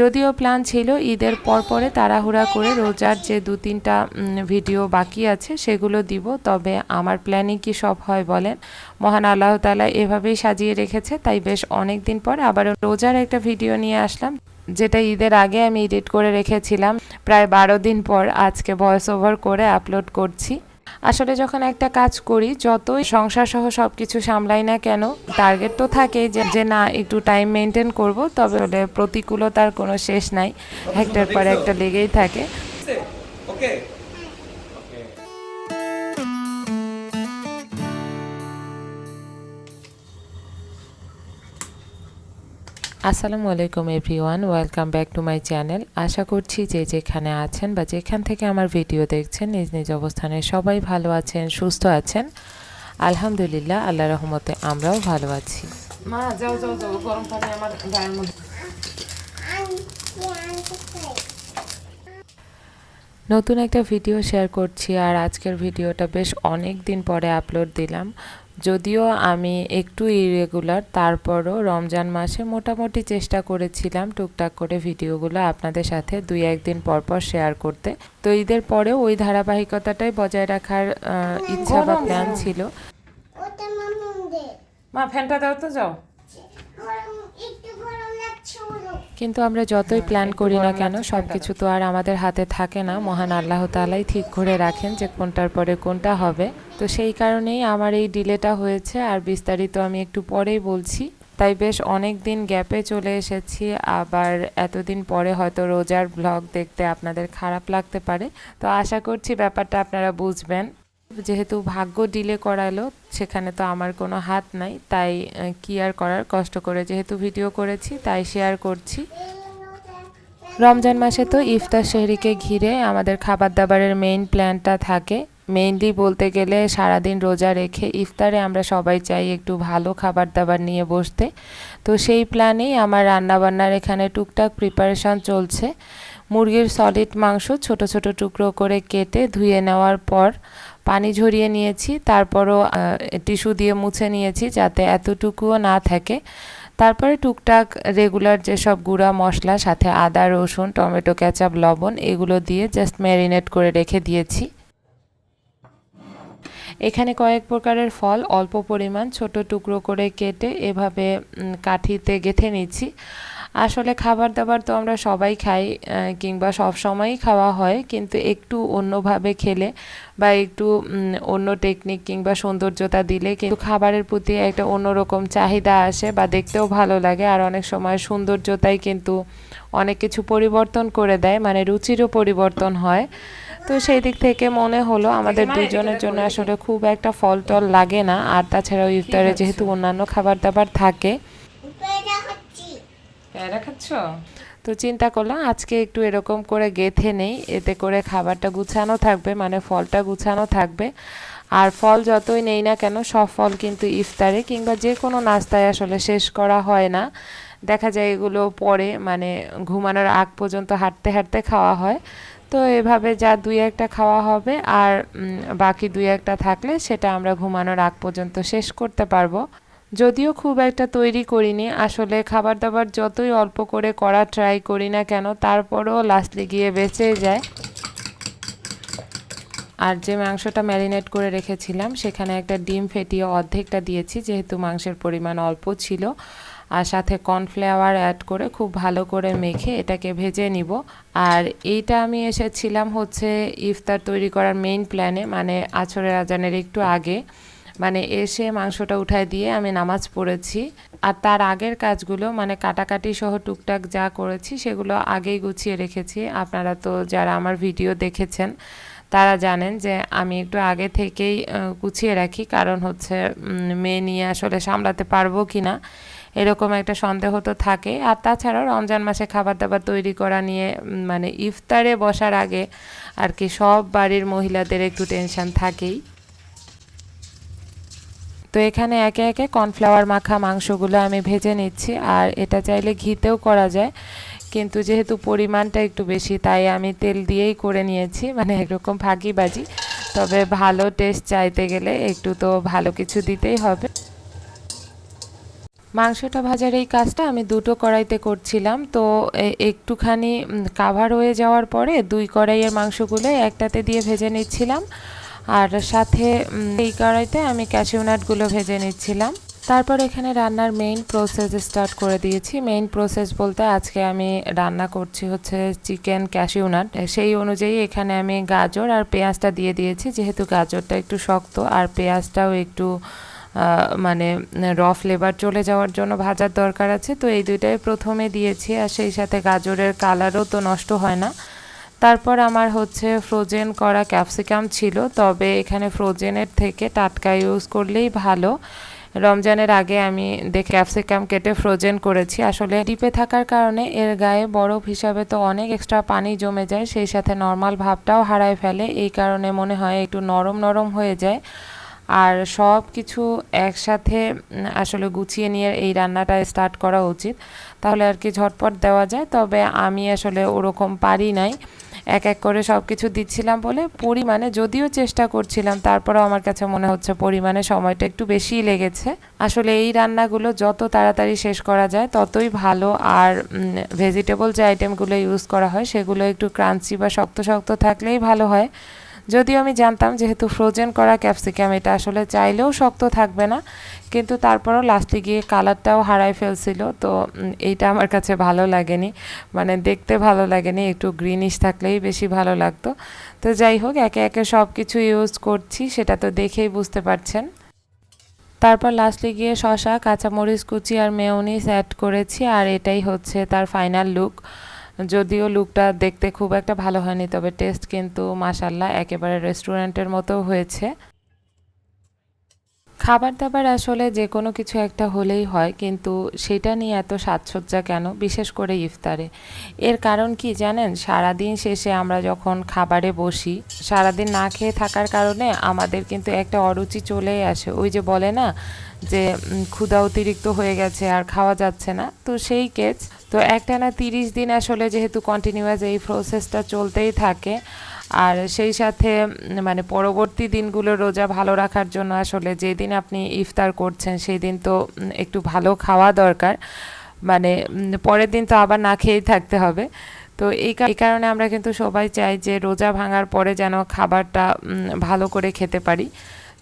যদিও প্ল্যান ছিল ঈদের পর পরে তাড়াহুড়া করে রোজার যে দু তিনটা ভিডিও বাকি আছে সেগুলো দিব। তবে আমার প্ল্যানিং কি সব হয় বলেন? মহান আল্লাহ তালা এভাবেই সাজিয়ে রেখেছে, তাই বেশ অনেক দিন পর আবার রোজার একটা ভিডিও নিয়ে আসলাম, যেটা ঈদের আগে আমি এডিট করে রেখেছিলাম। প্রায় বারো দিন পর আজকে ভয়েস ওভার করে আপলোড করছি। আসলে যখন একটা কাজ করি, যতই সংসার সহ সব কিছু সামলাই না কেন টার্গেট তো থাকে যে যে না, একটু টাইম মেনটেন করব, তবে হলে প্রতিকূলতার কোনো শেষ নাই। একটার পর একটা লেগেই থাকে। ওকে আসসালামু আলাইকুম everyone welcome back to my channel. আশা করছি যে যেখানে আছেন বা যেখান থেকে আমার ভিডিও দেখছেন নিজ নিজ অবস্থানে সবাই ভালো আছেন সুস্থ আছেন। আলহামদুলিল্লাহ আল্লাহ রহমতে আমরাও ভালো আছি। মা যাও যাও যাও গরম পানি আমার গায়ের মধ্যে। নতুন একটা ভিডিও শেয়ার করছি আর আজকের ভিডিওটা বেশ অনেক দিন পরে আপলোড দিলাম। যদিও আমি একটু ইরেগুলার তারপরও রমজান মাসে মোটামুটি চেষ্টা করেছিলাম টুকটাক করে ভিডিওগুলো আপনাদের সাথে দুই একদিন পর পর শেয়ার করতে। তো ঈদের পরেও ওই ধারাবাহিকতাটাই বজায় রাখার ইচ্ছা বা প্ল্যান ছিল। মা ফ্যানটা দাও তো যাও গরম একটু গরম লাগছে বলো কিন্তু আমরা যতই প্ল্যান করি না কেন সব কিছু তো আর আমাদের হাতে থাকে না। মহান আল্লাহ তালাই ঠিক করে রাখেন যে কোনটার পরে কোনটা হবে। তো সেই কারণেই আমার এই ডিলেটা হয়েছে। আর বিস্তারিত আমি একটু পরেই বলছি। তাই বেশ অনেক দিন গ্যাপে চলে এসেছি। আবার এতদিন পরে হয়তো রোজার ব্লগ দেখতে আপনাদের খারাপ লাগতে পারে। তো আশা করছি ব্যাপারটা আপনারা বুঝবেন। যেহেতু ভাগ্য ডিলে করালো, সেখানে তো আমার কোনো হাত নাই, তাই কি আর করার? কষ্ট করে যেহেতু ভিডিও করেছি, তাই শেয়ার করছি। রমজান মাসে তো ইফতার শেহরিকে ঘিরে আমাদের খাবার দাবারের মেইন প্ল্যানটা থাকে। মেইনলি বলতে গেলে সারাদিন রোজা রেখে ইফতারে আমরা সবাই চাই একটু ভালো খাবার দাবার নিয়ে বসতে। তো সেই প্ল্যানেই আমার রান্নাবান্নার এখানে টুকটাক প্রিপারেশন চলছে। মুরগির সলিড মাংস ছোট ছোট টুকরো করে কেটে ধুয়ে নেওয়ার পর পানি ঝরিয়ে নিয়েছি, তারপরও টিস্যু দিয়ে মুছে নিয়েছি যাতে এতটুকুও না থাকে। তারপরে টুকটাক রেগুলার যেসব গুঁড়া মশলা, সাথে আদা, রসুন, টমেটো, কেচাপ, লবণ, এগুলো দিয়ে জাস্ট ম্যারিনেট করে রেখে দিয়েছি। এখানে কয়েক প্রকারের ফল অল্প পরিমাণ ছোট টুকরো করে কেটে এভাবে কাঠিতে গেঁথে নিচ্ছি। আসলে খাবার দাবার তো আমরা সবাই খাই কিংবা সব সময়ই খাওয়া হয় কিন্তু একটু অন্যভাবে খেলে বা একটু অন্য টেকনিক কিংবা সৌন্দর্যতা দিলে কিন্তু খাবারের প্রতি একটা অন্যরকম চাহিদা আসে বা দেখতেও ভালো লাগে। আর অনেক সময় সৌন্দর্যতাই কিন্তু অনেক কিছু পরিবর্তন করে দেয় মানে রুচিরও পরিবর্তন হয়। তো সেই দিক থেকে মনে হলো আমাদের দুজনের জন্য আসলে খুব একটা ফল টল লাগে না। আর তাছাড়াও ইফতারে যেহেতু অন্যান্য খাবার দাবার থাকে তো চিন্তা করলাম আজকে একটু এরকম করে গেথে নেই, এতে করে খাবারটা গুছানো থাকবে মানে ফলটা গুছানো থাকবে। আর ফল যতই নেই না কেন, সব ফল কিন্তু ইফতারে কিংবা যে কোনো নাস্তায় আসলে শেষ করা হয় না। দেখা যায় এগুলো পরে মানে ঘুমানোর আগ পর্যন্ত হাঁটতে হাঁটতে খাওয়া হয়। তো এভাবে যা দুই একটা খাওয়া হবে আর বাকি দুই একটা থাকলে সেটা আমরা ঘুমানোর আগ পর্যন্ত শেষ করতে পারব। যদিও খুব একটা তৈরি করিনি, আসলে খাবার দাবার যতই অল্প করে করা ট্রাই করি না কেন, তারপরেও লাস্টে গিয়ে বেঁচে যায়। আর যে মাংসটা ম্যারিনেট করে রেখেছিলাম, সেখানে একটা ডিম ফেটিয়ে অর্ধেকটা দিয়েছি, যেহেতু মাংসের পরিমাণ অল্প ছিল। আর সাথে কর্নফ্লাওয়ার অ্যাড করে খুব ভালো করে মেখে এটাকে ভেজে নিব। আর এইটা আমি এসেছিলাম হচ্ছে ইফতার তৈরি করার মেইন প্ল্যানে মানে আছরের আজানের একটু আগে। মানে এসে মাংসটা উঠায় দিয়ে আমি নামাজ পড়েছি। আর তার আগের কাজগুলো মানে কাটাকাটি সহ টুকটাক যা করেছি, সেগুলো আগেই গুছিয়ে রেখেছি। আপনারা তো যারা আমার ভিডিও দেখেছেন, তারা জানেন যে আমি একটু আগে থেকেই গুছিয়ে রাখি। কারণ হচ্ছে মেয়ে নিয়ে আসলে সামলাতে পারব কি না এরকম একটা সন্দেহ তো থাকে। আর তাছাড়াও রমজান মাসে খাবার দাবার তৈরি করা নিয়ে মানে ইফতারে বসার আগে আর কি সব বাড়ির মহিলাদের একটু টেনশন থাকেই। তো এখানে একে একে কর্নফ্লাওয়ার মাখা মাংসগুলো আমি ভেজে নিচ্ছি, আর এটা চাইলে ঘিতেও করা যায়। কিন্তু যেহেতু পরিমাণটা একটু বেশি, তাই আমি তেল দিয়েই করে নিয়েছি মানে একরকম ফাঁকিবাজি তবে ভালো টেস্ট চাইতে গেলে একটু তো ভালো কিছু দিতেই হবে। মাংসটা ভাজার এই কাজটা আমি দুটো কড়াইতে করছিলাম, তো একটুখানি কাভার হয়ে যাওয়ার পরে দুই কড়াইয়ের মাংসগুলো একটাতে দিয়ে ভেজে নিচ্ছিলাম। আর সাথে এই কড়াইতে আমি ক্যাশিউ নাটগুলো ভেজে নিচ্ছিলাম। তারপর এখানে রান্নার মেইন প্রসেস স্টার্ট করে দিয়েছি। মেইন প্রসেস বলতে আজকে আমি রান্না করছি হচ্ছে চিকেন ক্যাশিউ নাট সেই অনুযায়ী এখানে আমি গাজর আর পেঁয়াজটা দিয়ে দিয়েছি, যেহেতু গাজরটা একটু শক্ত আর পেঁয়াজটাও একটু মানে র ফ্লেভার চলে যাওয়ার জন্য ভাজার দরকার আছে। তো এই দুইটাই প্রথমে দিয়েছি আর সেই সাথে গাজরের কালারও তো নষ্ট হয় না। তারপর আমার হচ্ছে ফ্রোজেন করা ক্যাপসিকাম ছিল, তবে এখানে ফ্রোজেনের থেকে টাটকা ইউজ করলেই ভালো। রমজানের আগে আমি দেখে ক্যাপসিকাম কেটে ফ্রোজেন করেছি। আসলে ডিপে থাকার কারণে এর গায়ে বরফ হিসাবে তো অনেক এক্সট্রা পানি জমে যায়, সেই সাথে নর্মাল ভাবটাও হারায় ফেলে। এই কারণে মনে হয় একটু নরম নরম হয়ে যায়। আর সব কিছু একসাথে আসলে গুছিয়ে নিয়ে এই রান্নাটা স্টার্ট করা উচিত। তাহলে আর কি ঝটপট দেওয়া যায়, তবে আমি আসলে ওরকম পারি নাই। এক এক করে সব কিছু দিচ্ছিলাম বলে পরিমাণে যদিও চেষ্টা করছিলাম, তারপরেও আমার কাছে মনে হচ্ছে পরিমাণে সময়টা একটু বেশিই লেগেছে। আসলে এই রান্নাগুলো যত তাড়াতাড়ি শেষ করা যায়, ততই ভালো আর ভেজিটেবল যে আইটেমগুলো ইউজ করা হয়, সেগুলো একটু ক্রাঞ্চি বা শক্ত শক্ত থাকলেই ভালো হয়। যদিও আমি জানতাম যেহেতু ফ্রোজেন করা ক্যাপসিকাম এটা আসলে চাইলেও শক্ত থাকবে না, কিন্তু তারপরও লাস্টে গিয়ে কালারটাও হারাই ফেলছিল, তো এইটা আমার কাছে ভালো লাগেনি। মানে দেখতে ভালো লাগেনি, একটু গ্রিনিশ থাকলেই বেশি ভালো লাগতো। তো যাই হোক, একে একে সব কিছু ইউজ করছি, সেটা তো দেখেই বুঝতে পারছেন। তারপর লাস্টে গিয়ে শশা কাঁচামরিচ, কুচি আর মেয়নিজ অ্যাড করেছি, আর এটাই হচ্ছে তার ফাইনাল লুক যদিও লুকটা দেখতে খুব একটা ভালো হয়নি, তবে টেস্ট কিন্তু মাসাল্লাহ একেবারে রেস্টুরেন্টের মতো হয়েছে। খাবার দাবার আসলে যে কোনো কিছু একটা হলেই হয়, কিন্তু সেটা নিয়ে এত সাজসজ্জা কেন? বিশেষ করে ইফতারে। এর কারণ কি জানেন? সারাদিন শেষে আমরা যখন খাবারে বসি, সারাদিন না খেয়ে থাকার কারণে আমাদের কিন্তু একটা অরুচি চলেই আসে। ওই যে বলে না যে ক্ষুধা অতিরিক্ত হয়ে গেছে আর খাওয়া যাচ্ছে না। তো সেই কেস তো একটানা তিরিশ দিন আসলে যেহেতু কন্টিনিউয়াস এই প্রসেসটা চলতেই থাকে, আর সেই সাথে মানে পরবর্তী দিনগুলো রোজা ভালো রাখার জন্য আসলে যেদিন আপনি ইফতার করছেন সেই দিন তো একটু ভালো খাওয়া দরকার। মানে পরের দিন তো আবার না খেয়েই থাকতে হবে। তো এই কারণে আমরা কিন্তু সবাই চাই যে রোজা ভাঙার পরে যেন খাবারটা ভালো করে খেতে পারি।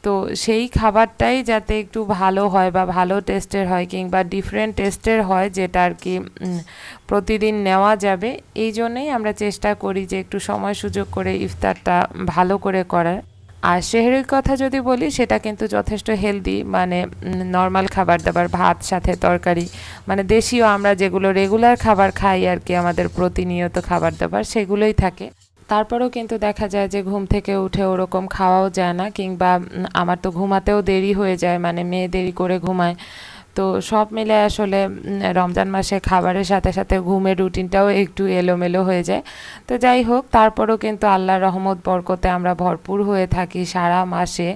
তো সেই খাবারটাই যাতে একটু ভালো হয় বা ভালো টেস্টের হয় কিংবা ডিফারেন্ট টেস্টের হয় যেটা আর কি প্রতিদিন নেওয়া যাবে, এই জন্যেই আমরা চেষ্টা করি যে একটু সময় সুযোগ করে ইফতারটা ভালো করে করার। আর সেহরির কথা যদি বলি, সেটা কিন্তু যথেষ্ট হেলদি মানে নর্মাল খাবার দাবার, ভাত, সাথে তরকারি মানে দেশীয় আমরা যেগুলো রেগুলার খাবার খাই আর কি আমাদের প্রতিনিয়ত খাবার দাবার, সেগুলোই থাকে। তারপরেও কিন্তু দেখা যায় যে ঘুম থেকে উঠে ওরকম খাওয়াও যায় না কিংবা আমার তো ঘুমাতেও দেরি হয়ে যায় মানে মেয়ে দেরি করে ঘুমায়। তো সব মিলে আসলে রমজান মাসে খাবারের সাথে সাথে ঘুমের রুটিনটাও একটু এলোমেলো হয়ে যায়। তো যাই হোক, তারপরেও কিন্তু আল্লাহর রহমত, বরকতে আমরা ভরপুর হয়ে থাকি সারা মাসে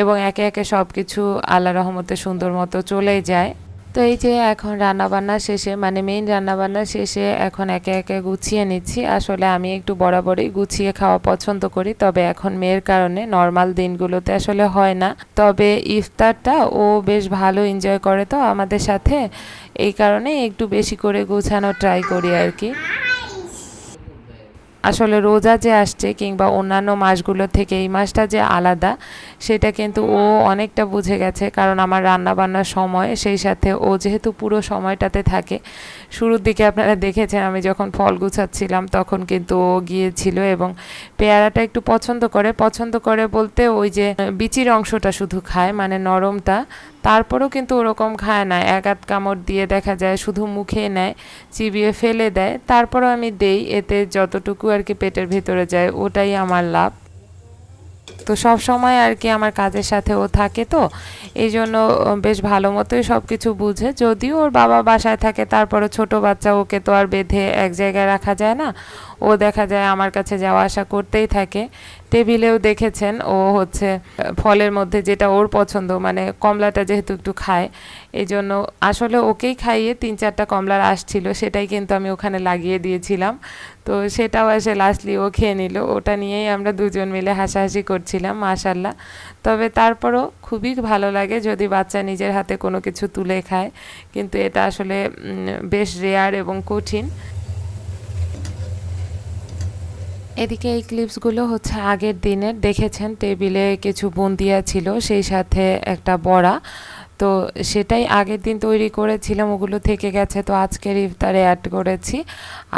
এবং একে একে সব কিছু আল্লাহ রহমতে সুন্দর মতো চলেই যায়। তো এই যে এখন রান্নাবান্না শেষে মানে মেইন রান্নাবান্না শেষে এখন একে একে গুছিয়ে নিচ্ছি। আসলে আমি একটু বরাবরই গুছিয়ে খাওয়া পছন্দ করি, তবে এখন মেয়ের কারণে নর্মাল দিনগুলোতে আসলে হয় না। তবে ইফতারটা ও বেশ ভালো এনজয় করে তো আমাদের সাথে, এই কারণে একটু বেশি করে গুছানো ট্রাই করি আর কি। আসলে রোজা যে আসছে কিংবা অন্যান্য মাসগুলো থেকে এই মাসটা যে আলাদা সেটা কিন্তু ও অনেকটা বুঝে গেছে, কারণ আমার রান্না বান্নার সময়, সেই সাথে ও যেহেতু পুরো সময়টাতে থাকে, শুরুর দিকে আপনারা দেখেছেন আমি যখন ফল গুছাচ্ছিলাম তখন কিন্তু ও গিয়েছিল এবং পেয়ারাটা একটু পছন্দ করে পছন্দ করে বলতে ওই যে বিচির অংশটা শুধু খায় মানে নরমটা, তারপরেও কিন্তু ওরকম খায় না, এক আধ কামড় দিয়ে দেখা যায় শুধু মুখে নেয়, চিবিয়ে ফেলে দেয়, তারপরও আমি দেই, এতে যতটুকু আর কি পেটের ভেতরে যায়, ওটাই আমার লাভ। তো সব সময় আর কি আমার কাজের সাথে ও থাকে তো এই জন্য বেশ ভালো মতোই সব কিছু বুঝে। যদিও ওর বাবা বাসায় থাকে তারপরে ছোট বাচ্চা ওকে তো আর বেঁধে এক জায়গায় রাখা যায় না। ও দেখা যায় আমার কাছে যাওয়া আসা করতেই থাকে। টেবিলেও দেখেছেন ও হচ্ছে, ফলের মধ্যে যেটা ওর পছন্দ মানে কমলাটা যেহেতু একটু খায় এই জন্য আসলে ওকেই খাইয়ে তিন চারটা কমলার আসছিল সেটাই কিন্তু আমি ওখানে লাগিয়ে দিয়েছিলাম। তো সেটাও এসে লাস্টলি ও খেয়ে নিল। ওটা নিয়েই আমরা দুজন মিলে হাসাহাসি করছিলাম মাশাল্লাহ তবে তারপরও খুবই ভালো লাগে যদি বাচ্চা নিজের হাতে কোনো কিছু তুলে খায়। কিন্তু এটা আসলে বেশ রেয়ার এবং কঠিন। এদিকে এই ক্লিপসগুলো হচ্ছে আগের দিনের, দেখেছেন? টেবিলে কিছু বুন্দিয়া ছিল, সেই সাথে একটা বড়া। তো সেটাই আগের দিন তৈরি করেছিলাম, ওগুলো থেকে গেছে, তো আজকের ইফতারে অ্যাড করেছি।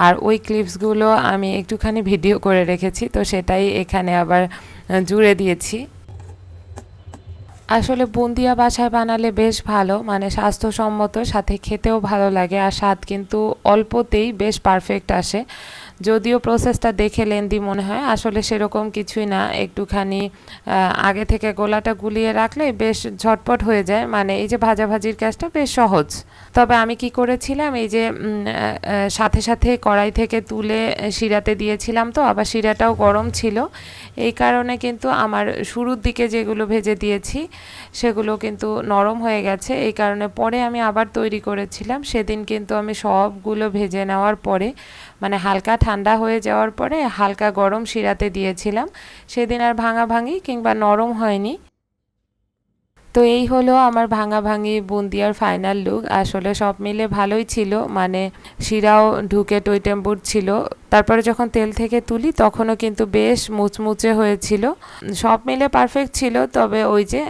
আর ওই ক্লিপসগুলো আমি একটুখানি ভিডিও করে রেখেছি, তো সেটাই এখানে আবার জুড়ে দিয়েছি। আসলে বুন্দিয়া বাসায় বানালে বেশ ভালো মানে স্বাস্থ্যসম্মত, সাথে খেতেও ভালো লাগে, আর স্বাদ কিন্তু অল্পতেই বেশ পারফেক্ট আসে। যদিও প্রসেসটা দেখে লেন্দি মনে হয়, আসলে সেরকম কিছুই না। একটুখানি আগে থেকে গোলাটা গুলিয়ে রাখলে বেশ ঝটপট হয়ে যায়। মানে এই যে ভাজাভাজির কাজটা বেশ সহজ। তবে আমি কি করেছিলাম, এই যে সাথে সাথে কড়াই থেকে তুলে শিরাতে দিয়েছিলাম তো, আবার শিরাটাও গরম ছিল। এই কারণে কিন্তু আমার শুরুর দিকে যেগুলো ভেজে দিয়েছি, সেগুলো কিন্তু নরম হয়ে গেছে। এই কারণে পরে আমি আবার তৈরি করেছিলাম। সেদিন কিন্তু আমি সবগুলো ভেজে নেওয়ার পরে মানে হালকা ঠান্ডা হয়ে যাওয়ার পরে হালকা গরম শিরাতে দিয়েছিলাম। সেদিন আর ভাঙা ভাঙি কিংবা নরম হয়নি। তো এই হলো আমার ভাঙা ভাঙি বুন্দিয়ার ফাইনাল লুক আসলে সব মিলে ভালোই ছিল। মানে শিরাও ঢুকে টইটেম্বুর ছিল। তারপরে যখন তেল থেকে তুলি তখনও কিন্তু বেশ মুচমুচে হয়েছিল। সব মিলে পারফেক্ট ছিল। তবে ওই যে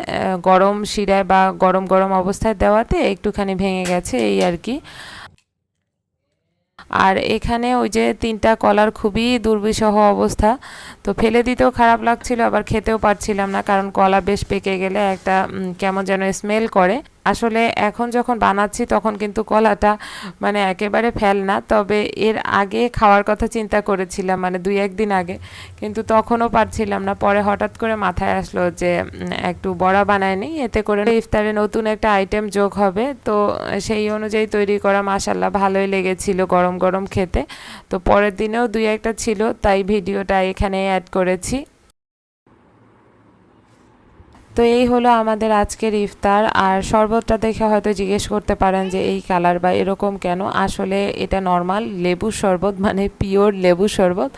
গরম শিরায় বা গরম গরম অবস্থায় দেওয়াতে একটুখানি ভেঙে গেছে এই আর কি। আর এখানে ওই যে তিনটা কলার খুবই দুর্বিষহ অবস্থা। তো ফেলে দিতেও খারাপ লাগছিল, আবার খেতেও পারছিলাম না, কারণ কলা বেশ পেকে গেলে একটা কেমন যেন স্মেল করে। আসলে এখন যখন বানাচ্ছি তখন কিন্তু কলাটা মানে একেবারে ফেল না। তবে এর আগে খাওয়ার কথা চিন্তা করেছিলাম মানে দুই একদিন আগে। কিন্তু তখনও পারছিলাম না। পরে হঠাৎ করে মাথায় আসলো যে একটু বড়া বানায় নিই এতে করে ইফতারে নতুন একটা আইটেম যোগ হবে। তো সেই অনুযায়ী তৈরি করা মাসাল্লাহ ভালোই লেগেছিল গরম গরম খেতে। তো পরের দিনেও দুই, একটা ছিল। তাই ভিডিওটা এখানে অ্যাড করেছি। তো এই হলো আমাদের আজকের ইফতার। আর শরবতটা দেখে হয়তো জিজ্ঞেস করতে পারেন যে, এই কালার বা এরকম কেন? আসলে এটা নর্মাল লেবুর শরবত মানে পিওর লেবু শরবত।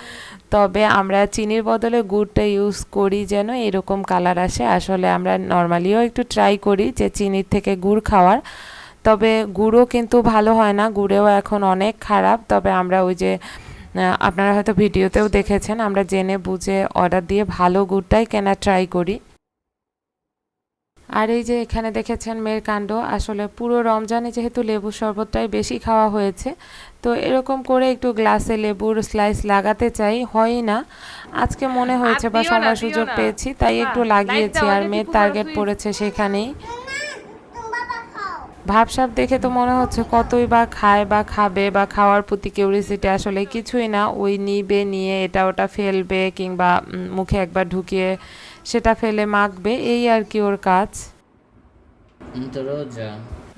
তবে আমরা চিনির বদলে গুড়টা ইউজ করি যেন এরকম কালার আসে। আসলে আমরা নর্মালিও একটু ট্রাই করি যে, চিনির থেকে গুড় খাওয়ার। তবে গুড়ও কিন্তু ভালো হয় না, গুড়েও এখন অনেক খারাপ। তবে আমরা ওই যে আপনারা হয়তো ভিডিওতেও দেখেছেন, আমরা জেনে বুঝে অর্ডার দিয়ে ভালো গুড়টাই কেনা ট্রাই করি। আর এই যে এখানে দেখেছেন মেয়ের কাণ্ড আসলে পুরো রমজানে যেহেতু লেবুর শরবতটাই বেশি খাওয়া হয়েছে তো এরকম করে একটু গ্লাসে লেবুর স্লাইস লাগাতে চাই হয় না। আজকে মনে হয়েছে বা সময় সুযোগ পেয়েছি তাই একটু লাগিয়েছি আর মেয়ের টার্গেট পড়েছে সেখানেই। ভাবসাব দেখে তো মনে হচ্ছে কতই বা খায় বা খাবে বা খাওয়ার প্রতি কিউরিসিটি আসলে কিছুই না ওই নিবে নিয়ে এটা ওটা ফেলবে কিংবা মুখে একবার ঢুকিয়ে সেটা ফেলে মাখবে এই আর কি ওর কাজ।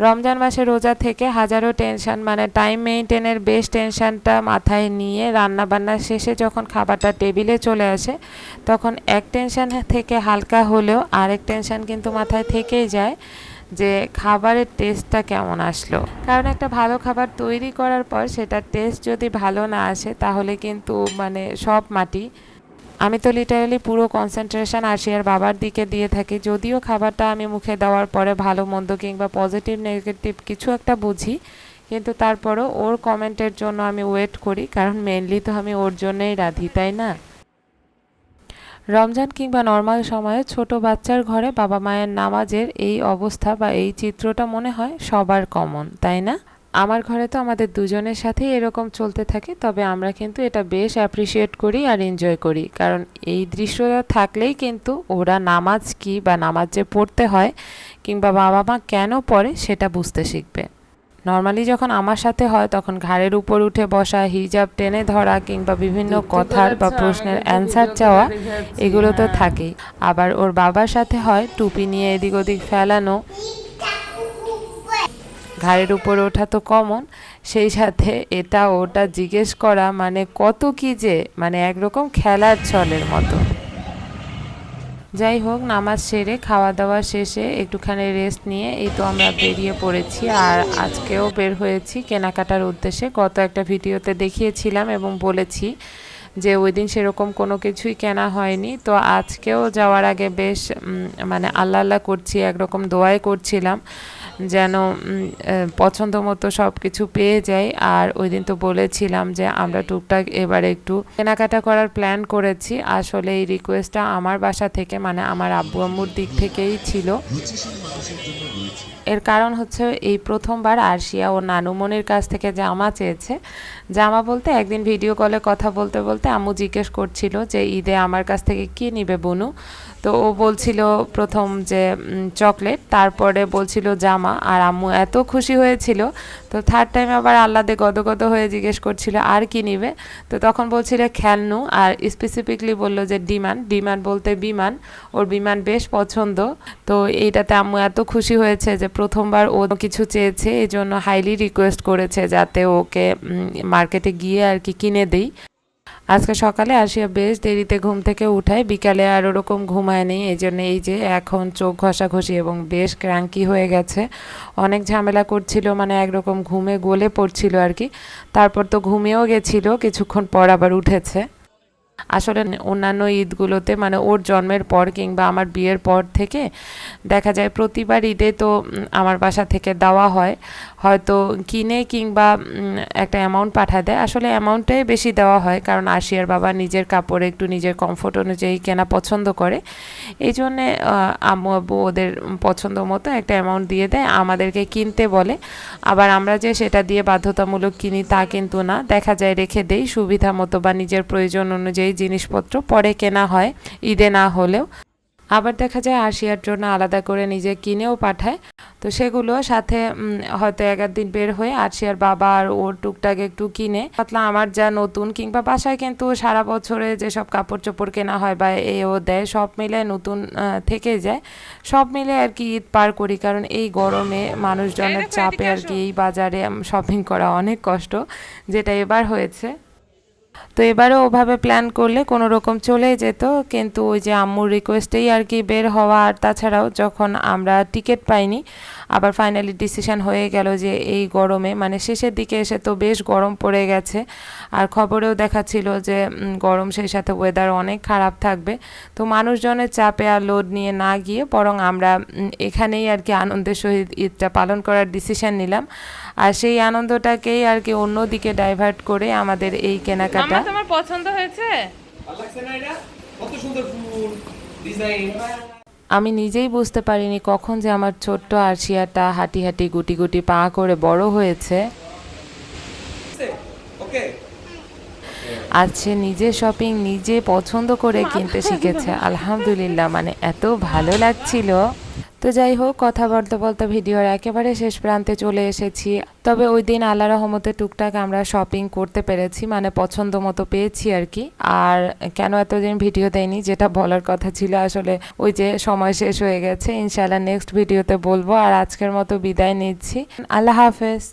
রমজান মাসে রোজা থেকে হাজারো টেনশন মানে টাইম মেনটেনের বেশ টেনশনটা মাথায় নিয়ে রান্না বান্না শেষে যখন খাবারটা টেবিলে চলে আসে তখন এক টেনশন থেকে হালকা হলেও আরেক টেনশন কিন্তু মাথায় থেকেই যায় যে খাবারের টেস্টটা কেমন আসলো। কারণ একটা ভালো খাবার তৈরি করার পর সেটার টেস্ট যদি ভালো না আসে তাহলে কিন্তু মানে সব মাটি আমি তো লিটারালি পুরো কনসেন্ট্রেশন আশিয়ার বাবার দিকে দিয়ে থাকি। যদিও খাবারটা আমি মুখে দেওয়ার পরে ভালো, মন্দ কিংবা পজিটিভ নেগেটিভ কিছু একটা বুঝি, কিন্তু তারপরও ওর কমেন্টের জন্য আমি ওয়েট করি, কারণ মেনলি তো আমি ওর জন্যই রাধি, তাই না? রমজান কিংবা নর্মাল সময়ে ছোট বাচ্চার ঘরে বাবা মায়ের নামাজের এই অবস্থা বা এই চিত্রটা মনে হয় সবার কমন তাই না? আমার ঘরে তো আমাদের দুজনের সাথেই এরকম চলতে থাকে তবে আমরা কিন্তু এটা বেশ অ্যাপ্রিসিয়েট করি আর এনজয় করি। কারণ এই দৃশ্যটা থাকলেই কিন্তু ওরা নামাজ কি বা নামাজ যে পড়তে হয় কিংবা বাবা মা কেন পড়ে সেটা বুঝতে শিখবে। নর্মালি যখন আমার সাথে হয় তখন ঘাড়ের উপর উঠে বসা হিজাব টেনে ধরা কিংবা বিভিন্ন কথার বা প্রশ্নের অ্যান্সার চাওয়া এগুলো তো থাকেই। আবার ওর বাবার সাথে হয় টুপি নিয়ে এদিক ওদিক ফেলানো ঘাড়ের উপর ওঠা তো কমন সেই সাথে এটা ওটা জিজ্ঞেস করা মানে কত কি যে মানে একরকম খেলার ছলের মতো। যাই হোক নামাজ সেরে খাওয়া দাওয়া শেষে একটুখানি রেস্ট নিয়ে এই তো আমরা বেরিয়ে পড়েছি আর আজকেও বের হয়েছি। কেনাকাটার উদ্দেশ্যে গত একটা ভিডিওতে দেখিয়েছিলাম এবং বলেছি যে ওই দিন সেরকম কোনো কিছুই কেনা হয়নি। তো আজকেও যাওয়ার আগে বেশ মানে আল্লাহ আল্লাহ করছি, একরকম দোয়াই করছিলাম। যেন পছন্দ মতো সব কিছু পেয়ে যাই। আর ওই দিন তো বলেছিলাম যে আমরা টুকটাক এবার একটু কেনাকাটা করার প্ল্যান করেছি। আসলে এই রিকোয়েস্টটা আমার বাসা থেকে মানে আমার আব্বু আম্মুর দিক থেকেই ছিল। এর কারণ হচ্ছে এই প্রথমবার আরশিয়া ও নানুমনির কাছ থেকে জামা চেয়েছে। জামা বলতে একদিন ভিডিও কলে কথা বলতে বলতে আম্মু জিজ্ঞেস করছিল যে, ঈদে আমার কাছ থেকে কি নিবে বনু? তো ও বলছিল প্রথম যে চকলেট, তারপরে বলছিল জামা। আর আম্মু এত খুশি হয়েছিল, তো থার্ড টাইম আবার আল্লাদে গদগদ হয়ে জিজ্ঞেস করছিল, আর কি নিবে? তো তখন বলছিল খেলনু আর স্পেসিফিকলি বলল যে ডিমান ডিমান বলতে বিমান, ওর বিমান বেশ পছন্দ। তো এইটাতে আম্মু এত খুশি হয়েছে যে প্রথমবার ও কিছু চেয়েছে এই জন্য হাইলি রিকোয়েস্ট করেছে যাতে ওকে মার্কেটে গিয়ে আর কি কিনে দেই। আজকে সকালে আসিয়া বেশ দেরিতে ঘুম থেকে উঠায় বিকালে আর ওরকম ঘুমায় নেই এই জন্য এই যে এখন চোখ ঘষাঘষি এবং বেশ ক্রাঙ্কি হয়ে গেছে। অনেক ঝামেলা করছিল মানে একরকম ঘুমে গলে পড়ছিল আর কি। তারপর তো ঘুমিয়েও গেছিল, কিছুক্ষণ পর আবার উঠেছে। আসলে অন্যান্য ঈদগুলোতে মানে ওর জন্মের পর কিংবা আমার বিয়ের পর থেকে দেখা যায় প্রতিবার ঈদে তো আমার বাসা থেকে দেওয়া হয়। হয়তো কিনে কিংবা একটা অ্যামাউন্ট পাঠায় দেয়। আসলে অ্যামাউন্টটাই বেশি দেওয়া হয়, কারণ আশিয়ার বাবা নিজের কাপড়ে একটু নিজের কমফোর্ট অনুযায়ী কেনা পছন্দ করে। এই জন্যে আম্মু আব্বু ওদের পছন্দ মতো একটা অ্যামাউন্ট দিয়ে দেয়, আমাদেরকে কিনতে বলে। আবার আমরা যে সেটা দিয়ে বাধ্যতামূলক কিনি তা কিন্তু না। দেখা যায় রেখে দেই সুবিধা মতো বা নিজের প্রয়োজন অনুযায়ী জিনিসপত্র পরে কেনা হয়, ঈদে না হলেও। আবার দেখা যায় আশিয়ার জন্য আলাদা করে নিজে কিনেও পাঠায়। তো সেগুলো সাথে হয়তো এক দিন বের হয়ে আশিয়ার বাবা আর ওর টুকটাক একটু কিনে। পাতলা আমার যা নতুন কিংবা বাসায় কিন্তু সারা বছরে যেসব কাপড় চোপড় কেনা হয় বা এও দেয় সব মিলে নতুন থেকে যায়। সব মিলে আর কি ঈদ পার করি কারণ এই গরমে মানুষজনের চাপে আর কি এই বাজারে শপিং করা অনেক কষ্ট যেটা এবার হয়েছে। তো এবারে ওভাবে প্ল্যান করলে কোনো রকম চলে যেত, কিন্তু ওই যে আম্মুর রিকোয়েস্টেই আর কি বের হওয়া আর তাছাড়াও যখন আমরা টিকিট পাইনি, আবার ফাইনালি ডিসিশন হয়ে গেল যে এই গরমে মানে শেষের দিকে এসে তো বেশ গরম পড়ে গেছে, আর খবরেও দেখাচ্ছিল যে গরম সেই সাথে ওয়েদার অনেক খারাপ থাকবে। তো মানুষজনের চাপে আর লোড নিয়ে না গিয়ে বরং আমরা এখানেই আর কি আনন্দের সহিত ঈদটা পালন করার ডিসিশন নিলাম। আর সেই আনন্দটাকেই আর কি অন্যদিকে ডাইভার্ট করে আমাদের এই কেনাকাটা। তোমার পছন্দ হয়েছে? কত সুন্দর ফুল ডিজাইন আমি নিজেই বুঝতে পারিনি কখন যে আমার ছোট্ট আরশিয়াটা হাঁটি হাঁটি গুটি গুটি পা করে বড় হয়েছে। আজ সে নিজে শপিং নিজে পছন্দ করে কিনতে শিখেছে। আলহামদুলিল্লাহ মানে এত ভালো লাগছিল। তো যাই হোক, কথা বলতে বলতে ভিডিওর একেবারে শেষ প্রান্তে চলে এসেছি। তবে ওই দিন আল্লাহ রহমতে টুকটাক আমরা শপিং করতে পেরেছি মানে পছন্দ মতো পেয়েছি আর কি। আর কেন এতদিন ভিডিও দেয়নি যেটা বলার কথা ছিল আসলে ওই যে সময় শেষ হয়ে গেছে ইনশাল্লাহ নেক্সট ভিডিওতে বলব। আর আজকের মতো বিদায় নিচ্ছি। আল্লাহ হাফেজ।